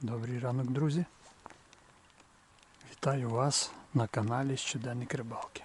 Добрий ранок, друзі. Вітаю вас на каналі Щоденник Рибалки.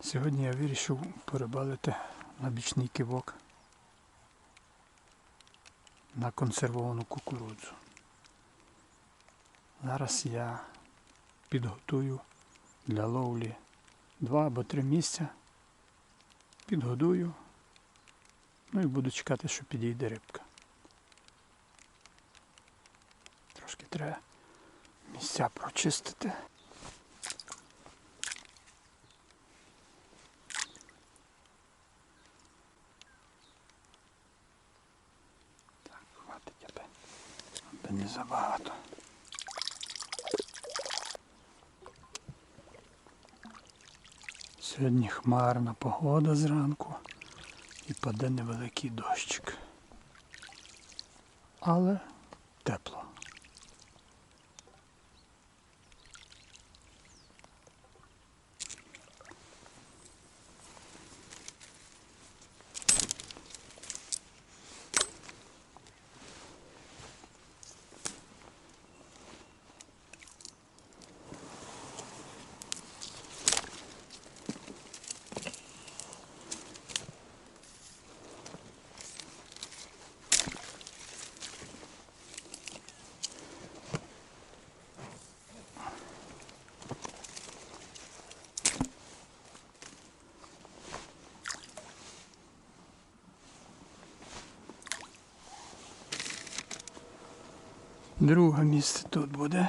Сьогодні я вирішив порибалити на бічний кивок на консервовану кукурудзу. Зараз я підготую для ловлі два або три місця. Підгодую. Ну і буду чекати, що підійде рибка. Трошки треба місця прочистити. Так, хватить аби, аби не забагато. Сьогодні хмарна погода зранку і паде невеликий дощик. Але тепло. Друге місце тут буде.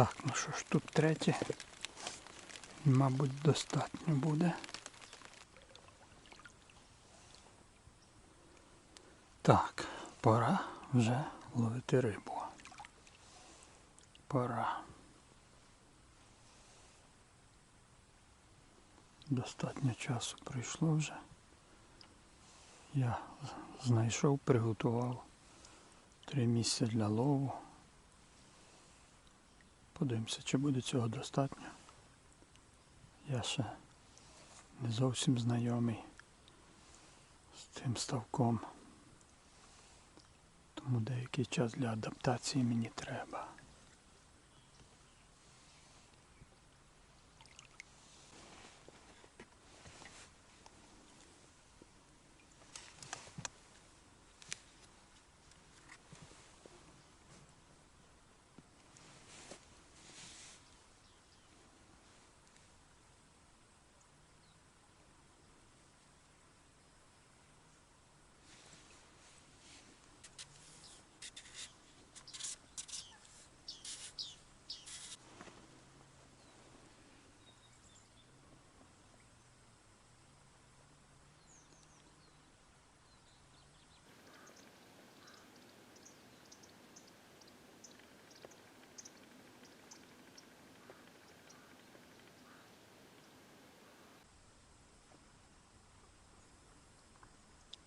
Так, ну що ж, тут третє. Мабуть, достатньо буде. Так, пора вже ловити рибу. Пора. Достатньо часу пройшло вже. Я знайшов, приготував три місця для лову. Подивимося, чи буде цього достатньо. Я ще не зовсім знайомий з цим ставком. Тому деякий час для адаптації мені треба.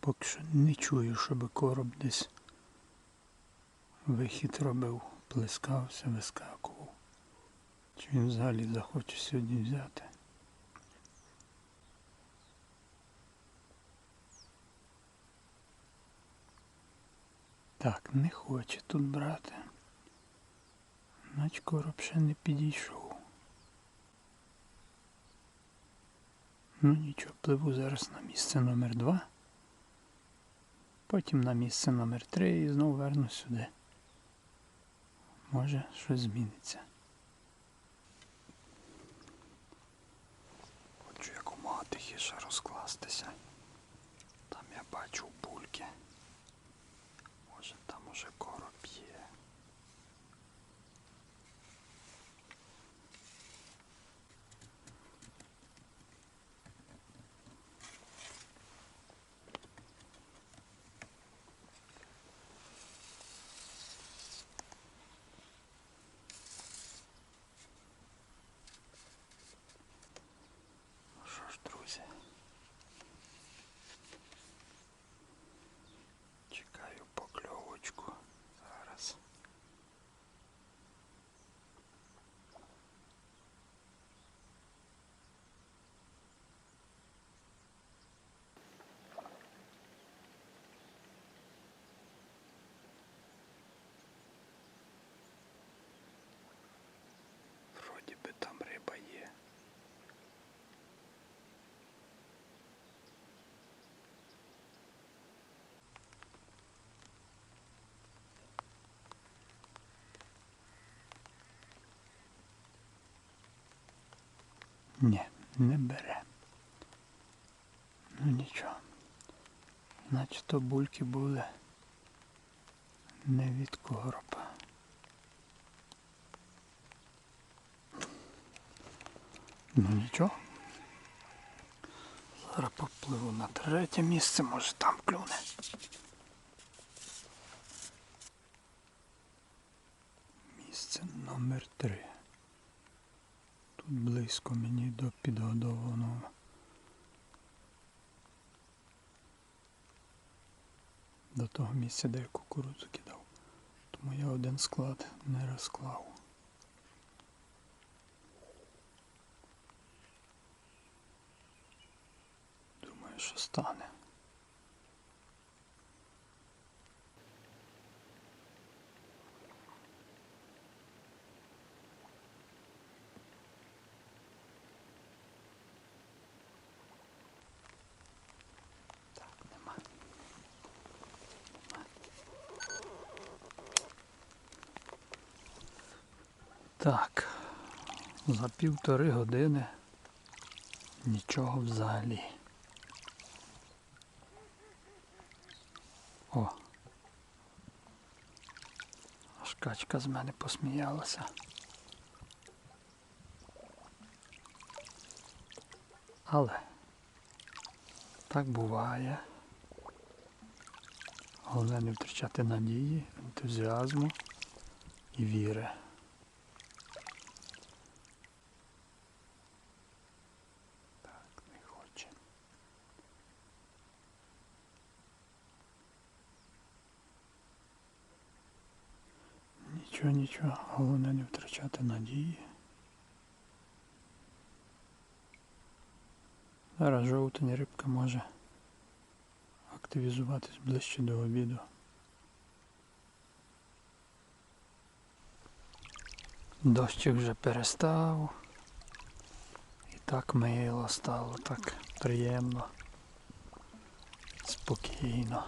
Поки що не чую, щоб короб десь вихід робив, плескався, вискакував. Чи він взагалі захоче сьогодні взяти? Так, не хоче тут брати. Нач короб ще не підійшов. Ну нічого, пливу зараз на місце номер два. Потім на місце номер 3 і знову верну сюди. Може щось зміниться. Хочу якомога тихіше розкластися. Там я бачу бульки. Може там уже короб є. Ну що ж, друзі. Чекаю покльовочку. Зараз. Вроді би там риба є. Ні, не бере. Ну нічого. Значить то бульки були не від коропа. Ну нічого. Зараз попливу на третє місце, може там клюне. Місце номер три. Близько мені до підгодованого. До того місця, де я кукурудзу кидав. Тому я один склад не розклав. Думаю, що стане. Так, за півтори години нічого взагалі. О. Аж качка з мене посміялася. Але так буває. Головне не втрачати надії, ентузіазму і віри. Нічого, нічого, головне не втрачати надії. Зараз жовтень рибка може активізуватись ближче до обіду. Дощик вже перестав. І так мило стало, так приємно, спокійно.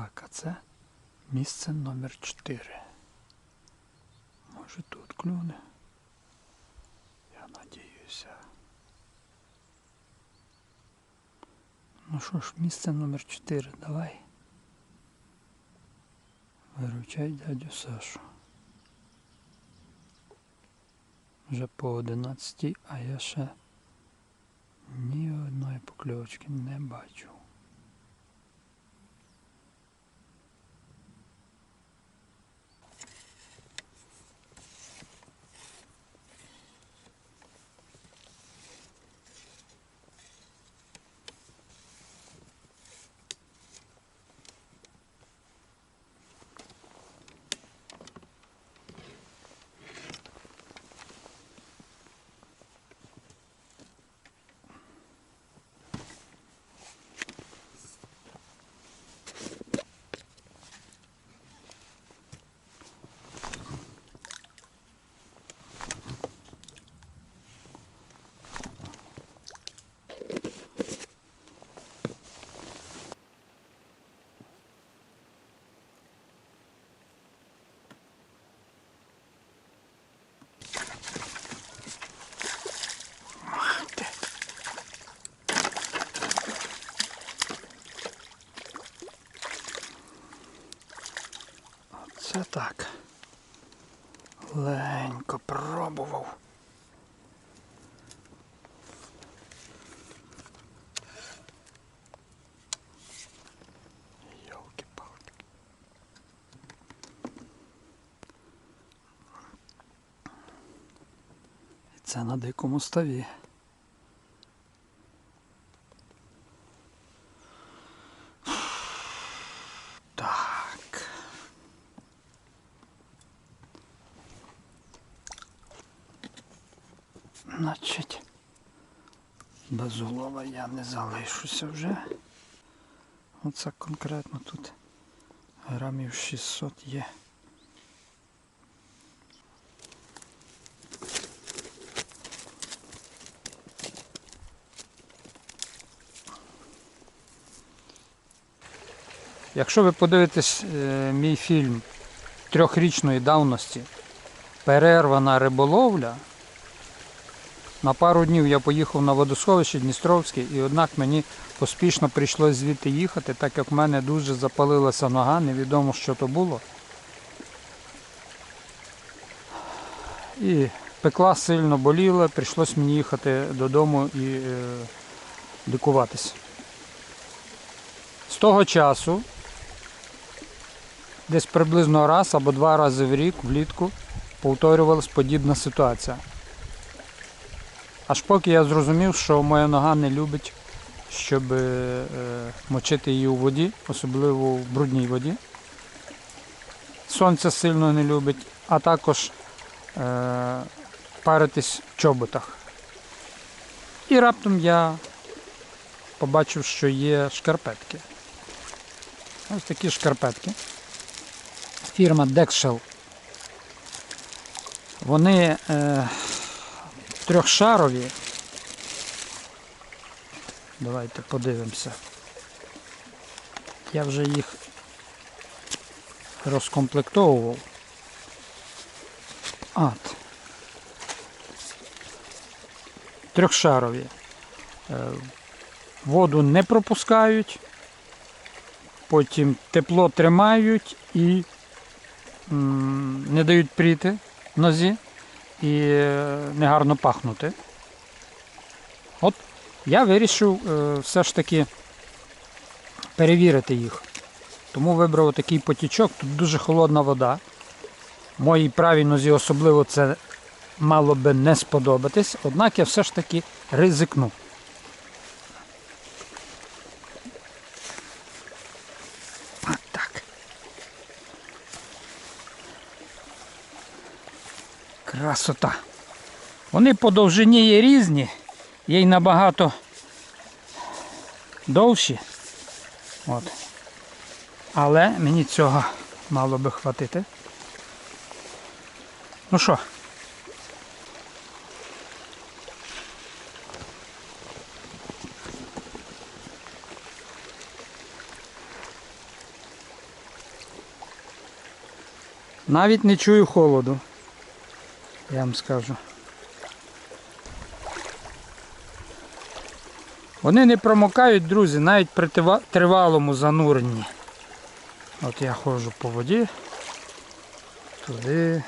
Так, а це місце номер 4. Може тут клюне. Я надіюся. Ну що ж, місце номер 4, давай. Виручай дядю Сашу. Вже по 11, а я ще ні одної покльовочки не бачу. Це так. Ленько пробував. Це на дикому ставі. Так. Значить, без улова я не залишуся вже. Оце конкретно тут грамів 600 є. Якщо ви подивитесь е, мій фільм трьохрічної давності Перервана риболовля, на пару днів я поїхав на водосховище Дністровське, і однак мені поспішно прийшлося звідти їхати, так як в мене дуже запалилася нога, невідомо що то було. І пекла сильно боліла, прийшлося мені їхати додому і е, лікуватися. З того часу, десь приблизно раз або два рази в рік влітку повторювалась подібна ситуація. Аж поки я зрозумів, що моя нога не любить, щоб е, мочити її у воді, особливо в брудній воді. Сонце сильно не любить, а також е, паритись в чоботах. І раптом я побачив, що є шкарпетки. Ось такі шкарпетки. Фірма Dexshell. Вони е, трьохшарові. Давайте подивимося. Я вже їх розкомплектовував. От. Трьохшарові. Е, Воду не пропускають, потім тепло тримають і не дають пріти нозі і е, негарно пахнути. От я вирішив е, все ж таки перевірити їх. Тому вибрав такий потічок, тут дуже холодна вода. Моїй правій нозі особливо це мало би не сподобатись, однак я все ж таки ризикну. Красота. Вони по довжині є різні, є й набагато довші. От. Але мені цього мало би хватити. Ну що? Навіть не чую холоду. Я вам скажу. Вони не промокають, друзі, навіть при тривалому зануренні. От я ходжу по воді. Туди.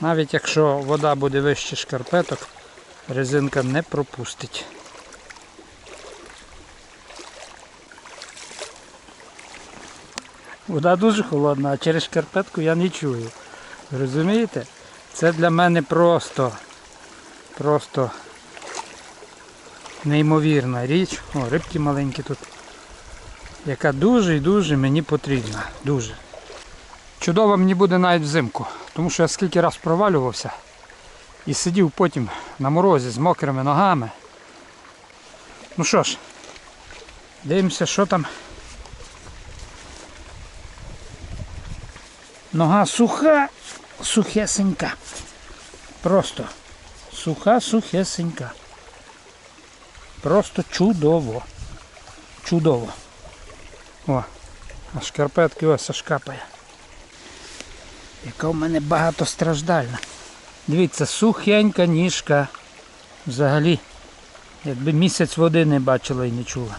Навіть якщо вода буде вище шкарпеток, резинка не пропустить. Вода дуже холодна, а через шкарпетку я не чую. Розумієте? Це для мене просто, просто неймовірна річ. О, рибки маленькі тут. Яка дуже і дуже мені потрібна. Дуже. Чудово мені буде навіть взимку. Тому що я скільки раз провалювався і сидів потім на морозі з мокрими ногами. Ну що ж, дивимося, що там. Нога суха, сухесенька. Просто суха, сухесенька. Просто чудово. Чудово. О, а шкарпетки ось аж. Яка в мене багатостраждальна. Дивіться, сухенька ніжка. Взагалі, якби місяць води не бачила і не чула.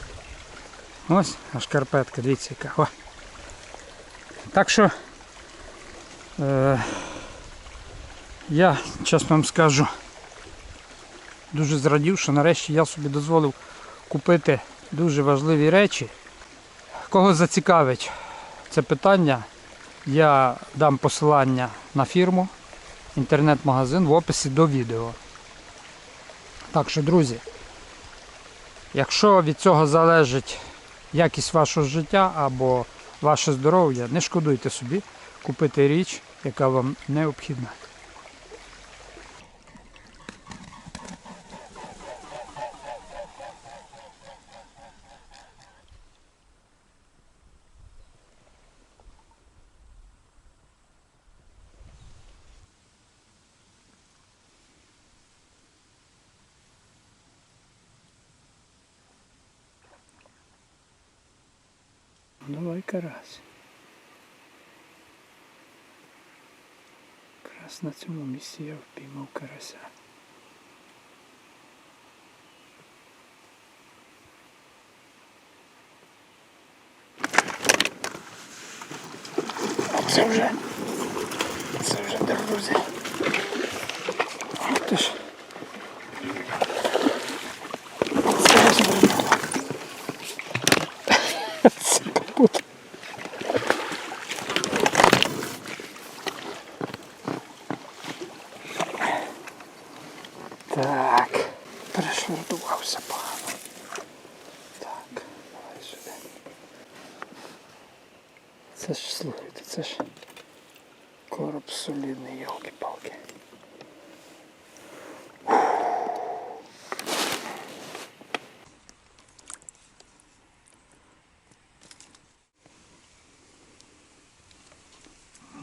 Ось, а шкарпетка, дивіться яка. О. Так що я, чесно вам скажу, дуже зрадів, що нарешті я собі дозволив купити дуже важливі речі. Кого зацікавить це питання, я дам посилання на фірму, інтернет-магазин в описі до відео. Так що, друзі, якщо від цього залежить якість вашого життя або ваше здоров'я, не шкодуйте собі купити річ, яка вам необхідна. Давай карась. Якраз на цьому місці я впіймав карася. Це вже. Це вже друзі. Ти ж. Це ж воно. Це капут. Так, перешвартувався погано. Так, давай сюди. Це ж, слухайте, це ж короб солідний, йолки-палки.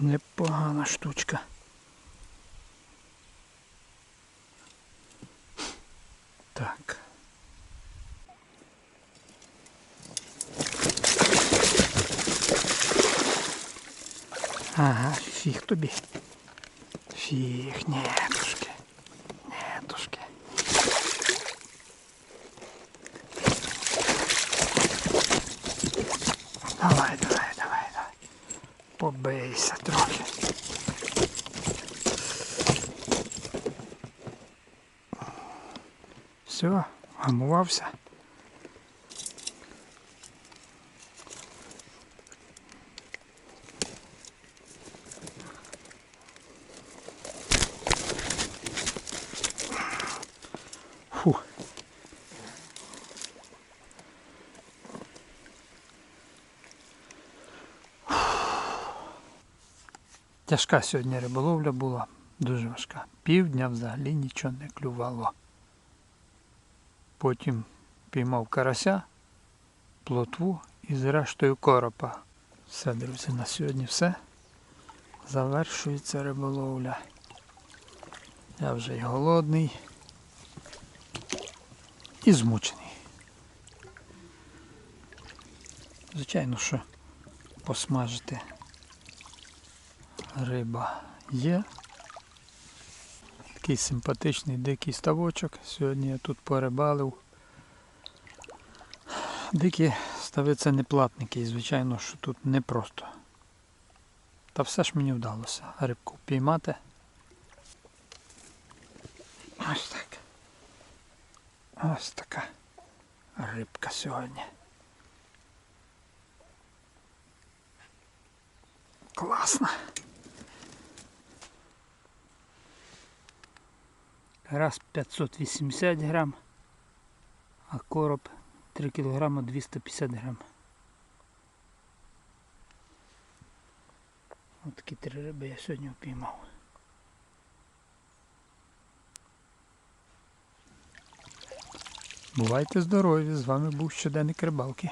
Непогана штучка. Так. Ага, фіг тобі. Фіг, нетушки. Нетушки. Давай, давай, давай, давай. Побийся трохи. Все, гамувався. Тяжка сьогодні риболовля була, дуже важка. Півдня взагалі нічого не клювало. Потім піймав карася, плотву і зрештою коропа. Все, друзі, на сьогодні все. Завершується риболовля. Я вже й голодний і змучений. Звичайно, що посмажити риба є. Такий симпатичний дикий ставочок. Сьогодні я тут порибалив. Дикі стави це не платники, і звичайно, що тут непросто. Та все ж мені вдалося рибку впіймати. Ось так. Ось така рибка сьогодні. Класно. Раз 580 грам, а короб 3 кг 250 грам. Ось такі три риби я сьогодні впіймав. Бувайте здорові! З вами був щоденник рибалки.